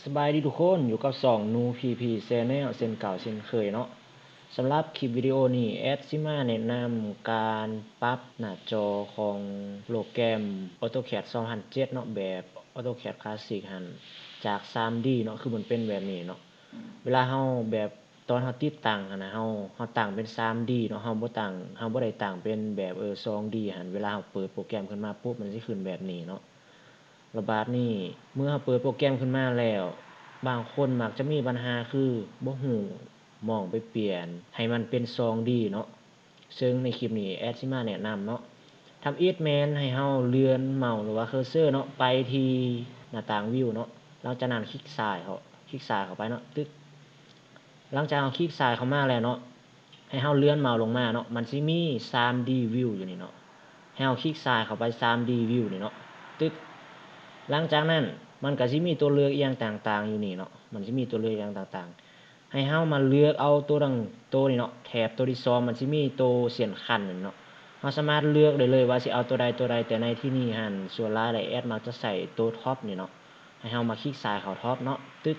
สบายดีทุกคนอยู่กับสองนูพีพีแซนแนลเซนเก่าเซนเคยเนาะสำหรับคลิปวิดีโอนี้แอดซิมาแนะนำการปรับหน้าจอของโปรแกรม AutoCAD 2007เนาะแบบ AutoCAD Classic หันจาก 3D เนาะคือมันเป็นแบบนี้เนาะเวลาเฮาแบบตอนเฮาติดตั้งนนะเฮาเฮาตั้งเป็น 3D เนาะเฮาบ่ตั้งเฮาบ่ได้ตั้งเป็นแบบเออ 2D หันเวลาเฮาเปิดโปรแกรมขึ้นมาปุ๊บมันสิขึ้นแบบนี้เนาะ ระบาดนี่เมื่อเปิดโปรแกรมขึ้นมาแล้ว บางคนมักจะมีปัญหาคือบ่ฮู้หมองไปเปลี่ยน ให้มันเป็น 2D เนาะซึ่งในคลิปนี้แอดสิมาแนะนำเนาะทำ It Man ให้เฮาเลื่อนเมาส์หรือว่าเคอร์เซอร์เนาะไปที่หน้าต่างวิวเนาะหลังจากนั้นคลิกซ้ายเขาคลิกซ้ายเข้าไปเนาะตึกหลังจากเราคลิกซ้ายเข้ามาแล้วเนาะให้เฮาเลื่อนเมาส์ลงมาเนาะมันสิมี 3D view อยู่นี่เนาะให้เฮาคลิกซ้ายเข้าไป 3D view นี่เนาะตึก หลังจากนั้นมันก็สิมีตัวเลือกอีหยังต่างๆ อยู่นี่เนาะมันสิมีตัวเลือกอีหยังต่างๆ ให้เฮามาเลือกเอาตัวดังตัวนี้เนาะแถบตัวที่2มันสิมีตัวเสียนคันเนาะเราสามารถเลือกได้เลยว่าสิเอาตัวใดตัวใดแต่ในที่นี้หั่นส่วนหลายหลายแอดมักจะใส่ตัวท็อปนี่เนาะให้เฮามาคลิกซ้ายเข้าท็อปเนาะตึก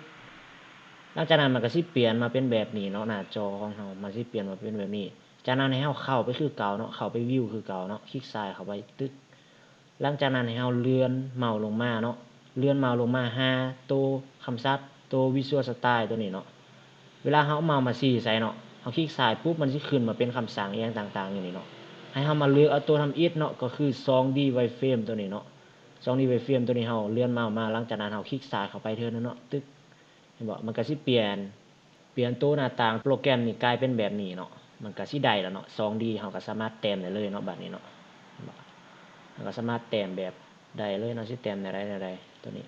หลังจากนั้นมันก็สิเปลี่ยนมาเป็นแบบนี้เนาะหน้าจอของเฮามันสิเปลี่ยนมาเป็นแบบนี้จากนั้นให้เฮาเข้าไปคือเก่าเนาะเข้าไปวิวคือเก่าเนาะคลิกซ้ายเข้าไปตึก หลังจากนั้นให้เฮาเลื่อนเมาส์ลงมาเนาะเลื่อนเมาส์ลงมาหาตัวคำศัพท์ตัว Visual Style ตัวนี้เนาะเวลาเฮาเอามาส์มาซี่ใส่เนาะเฮาคลิกซ้ายปุ๊บมันสิขึ้นมาเป็นคำสั่งอีหยังต่างๆอยู่นี่เนาะให้เฮามาเลือกเอาตัวทำ it เนาะก็คือ 2D wireframe ตัวนี้เนาะ 2D wireframe ตัวนี้เฮาเลื่อนเมาส์มาหลังจากนั้นเฮาคลิกซ้ายเข้าไปเท่านั้นเนาะตึ๊กเห็นบ่มันก็สิเปลี่ยนเปลี่ยนตัวหน้าต่างโปรแกรมนี่กลายเป็นแบบนี้เนาะมันก็สิได้แล้วเนาะ 2D เฮาก็สามารถแต้มได้เลยเนาะบัดนี้เนาะ ก็สามารถแต้มแบบได้เลยนะสิแต้มได้ได้ได้ตัวนี้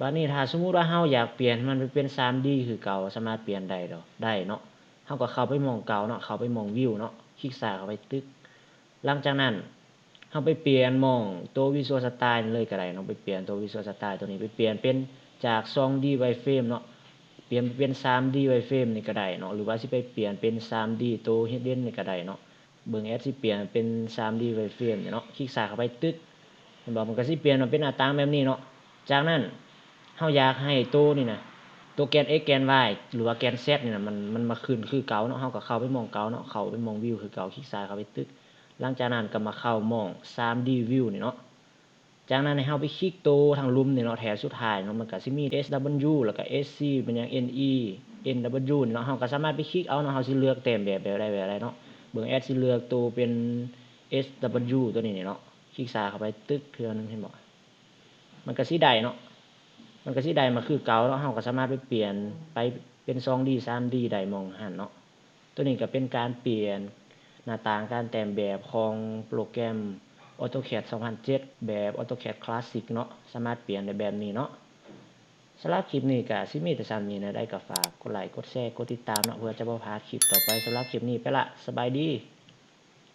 บัดนี้ถ้าสมมติว่าเฮาอยากเปลี่ยนให้มันไปเป็น 3D คือเก่าสามารถเปลี่ยนได้ดอกได้เนาะเฮาก็เข้าไปมองเก่าเนาะเข้าไปมองวิวเนาะคลิกซ้ายเข้าไปตึก หลังจากนั้นเฮาไปเปลี่ยนมองตัว Visual Style นี่เลยก็ได้เนาะไปเปลี่ยนตัว Visual Style ตัวนี้ไปเปลี่ยนเป็นจาก 2D wireframe เนาะเปลี่ยนเป็น 3D wireframe นี่ก็ได้เนาะหรือว่าสิไปเปลี่ยนเป็น 3D ตัว Hidden นี่ก็ได้เนาะ เบิ่งแอดสิเปลี่ยนเป็น 3D wireframe เนาะคลิกซ้ายเข้าไปตึกเห็นบ่มันก็สิเปลี่ยนมาเป็นหน้าต่างแบบนี้เนาะจากนั้นเฮาอยากให้ตัวนี่นะตัวแกน x แกน y หรือว่าแกน z นี่นะมันมันมาขึ้นคือเก่าเนาะเฮาก็เข้าไปมองเก่าเนาะเข้าไปมองวิวคือเก่าคลิกซ้ายเข้าไปตึกหลังจากนั้นก็มาเข้ามอง 3D view นี่เนาะจากนั้นให้เฮาไปคลิกตัวทางลุมนี่เนาะแถบสุดท้ายเนาะมันก็สิมี SW แล้วก็ SC เป็นหยัง NE NW เนาะเฮาก็สามารถไปคลิกเอาเนาะเฮาสิเลือกแต้มแบบแบบใดแบบใดเนาะ เบิ่งแอดสิเลือกตัวเป็น SW ตัวนี้เนาะคลิกซ้ายเข้าไปตึกเทื่อนึงเห็นบ่มันก็สิได้เนาะมันก็สิได้มาคือเก่าเนาะเฮาก็สามารถไปเปลี่ยนไปเป็น 2D 3D ได้มองหันเนาะตัวนี้ก็เป็นการเปลี่ยนหน้าต่างการแต่งแบบของโปรแกรม AutoCAD 2007 แบบ AutoCAD Classic เนาะสามารถเปลี่ยนได้แบบนี้เนาะ สำหรับคลิปนี้ก็ซิมีแต่ซ้ำนี้นะได้ก็ฝากกดไลค์กดแชร์กดติดตามเนาะเพื่อจะบ่พลาดคลิปต่อไปสำหรับคลิปนี้ไปละสบายดี